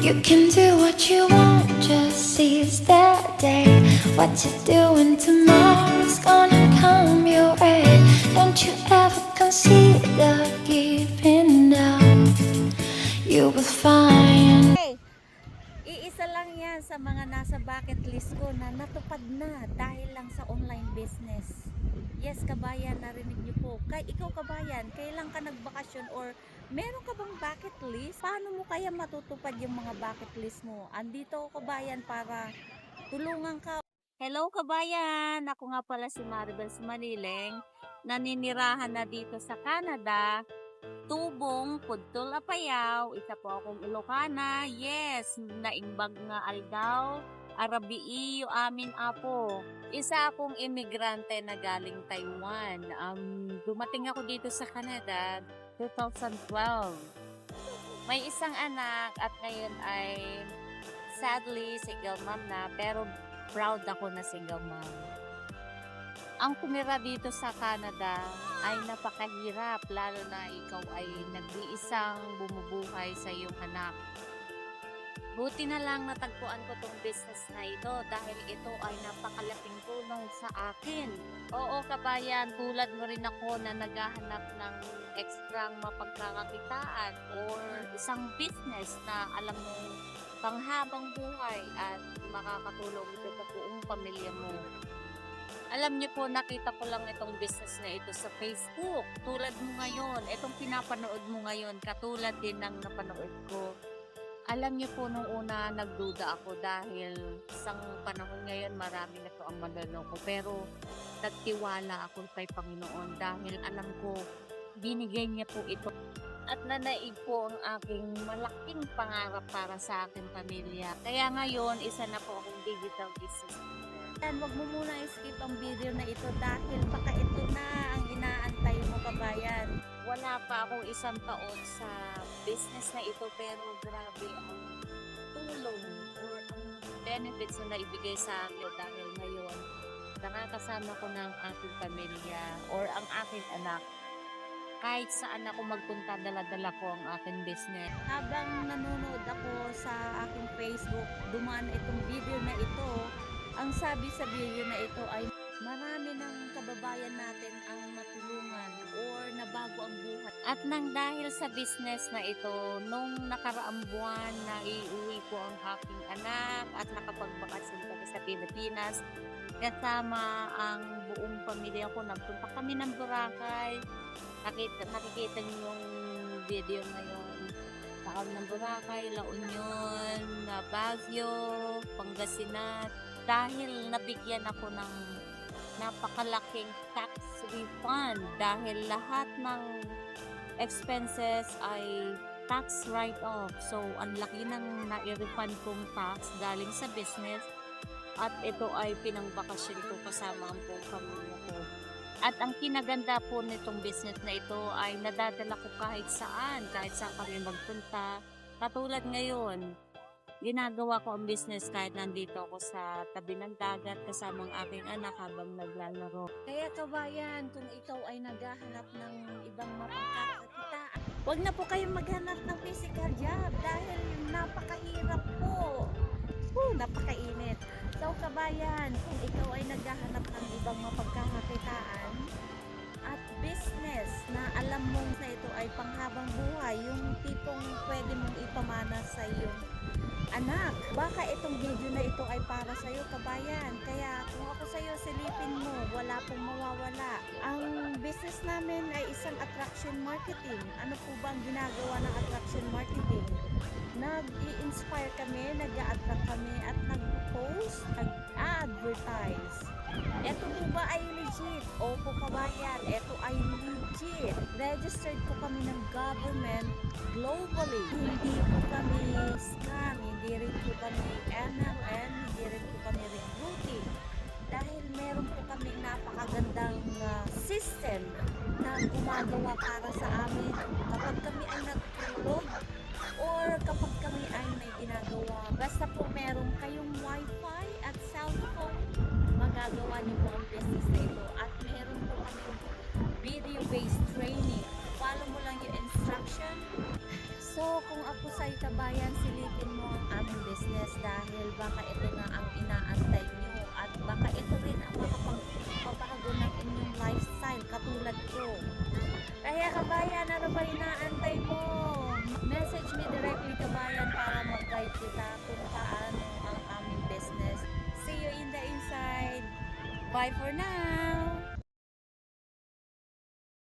You can do what you want, just seize the day. What you're doing tomorrow's gonna come your way. Don't you ever consider giving up. You will find. Hey, iisa lang yan sa mga nasa bucket list ko na natupad na sa online business. Yes, kabayan, narinig niyo po. Kay ikaw kabayan, kailan ka nagbakasyon or meron ka bang bucket list? Paano mo kaya matutupad yung mga bucket list mo? Andito ako kabayan para tulungan ka. Hello kabayan! Ako nga pala si Maribel Manileng. Naninirahan na dito sa Canada. Tubong, Pudtol, Apayaw, isa po akong Ilocana, yes, naimbag nga Aldaw, Arabii, yung amin apo. Isa akong imigrante na galing Taiwan. Um, dumating ako dito sa Canada 2012. May isang anak at ngayon ay sadly single mom na pero proud ako na single mom. Ang tumira dito sa Canada ay napakahirap lalo na ikaw ay nag-iisang bumubuhay sa iyong anak. Buti na lang natagpuan ko tong business na ito dahil ito ay napakalaking tulong sa akin. Oo kabayan, tulad mo rin ako na naghahanap ng extra mapagkakakitaan or isang business na alam mo panghabang buhay at makakatulong ito sa buong pamilya mo. Alam niyo po, nakita ko lang itong business na ito sa Facebook. Tulad mo ngayon, itong pinapanood mo ngayon, katulad din ng napanood ko. Alam niyo po, nung una, nagduda ako dahil isang panahon ngayon, marami na to ang manloloko. Pero, nagtiwala ako kay Panginoon dahil alam ko, binigay niya po ito. At nanaig po ang aking malaking pangarap para sa aking pamilya. Kaya ngayon, isa na po akong digital business yan, wag mo muna skip ang video na ito dahil baka ito na ang inaantay mo kabayan. Wala pa akong isang taon sa business na ito pero grabe ang tulong or ang benefits na naibigay sa akin dahil ngayon nakakasama ko ng aking pamilya or ang aking anak kahit saan ako magpunta, dala-dala ko ang aking business. Habang nanonood ako sa aking Facebook, dumaan itong video na ito ang sabi sa video na ito ay marami ng kababayan natin ang natulungan or nabago ang buhay. At nang dahil sa business na ito, nung nakaraang buwan na iuwi ko ang aking anak at nakapagbakasyon kami sa Pilipinas, kasama ang buong pamilya ko, nagpunta kami ng Boracay. Nakita, nakikita niyo yung video ngayon. Takam ng Boracay, La Union, Baguio, Pangasinan, dahil nabigyan ako ng napakalaking tax refund dahil lahat ng expenses ay tax write-off. So, ang laki ng na-refund kong tax galing sa business at ito ay pinangbakasyon ko kasama ang buong pamilya ko. At ang kinaganda po nitong business na ito ay nadadala ko kahit saan, kahit saan kami magpunta. Katulad ngayon, ginagawa ko ang business kahit nandito ako sa tabi ng dagat kasama ang aking anak habang naglalaro. Kaya kabayan, kung ikaw ay naghahanap ng ibang mapagkakakitaan, huwag na po kayong maghanap ng kabayan, kung ikaw ay naghahanap ng ibang mapagkakakitaan at business na alam mong na ito ay panghabang buhay, yung tipong pwede mong ipamana sa iyong anak. Baka itong video na ito ay para sa iyo, kabayan. Kaya kung ako sa iyo, silipin mo, wala pong mawawala. Ang business namin ay isang attraction marketing. Ano po ba ang ginagawa ng attraction marketing? Nag-i-inspire kami, nag-a-attract kami at nag-post, nag-advertise. Ito po ba ay legit? Opo kabayan, ito ay legit. Registered po kami ng government globally. Hindi po kami scam, hindi rin po kami MLM, hindi rin po kami recruiting. Video-based training. Follow mo lang yung instruction. So, kung ako sa kabayan, business dahil baka ito na ang inaantay nyo at baka ito rin ang makapagpabago ng inyong lifestyle katulad ko. Kaya kabayan, ano ba inaantay mo? Message me directly kabayan para mag-guide kita kung paano ang aming business. See you in the inside. Bye for now!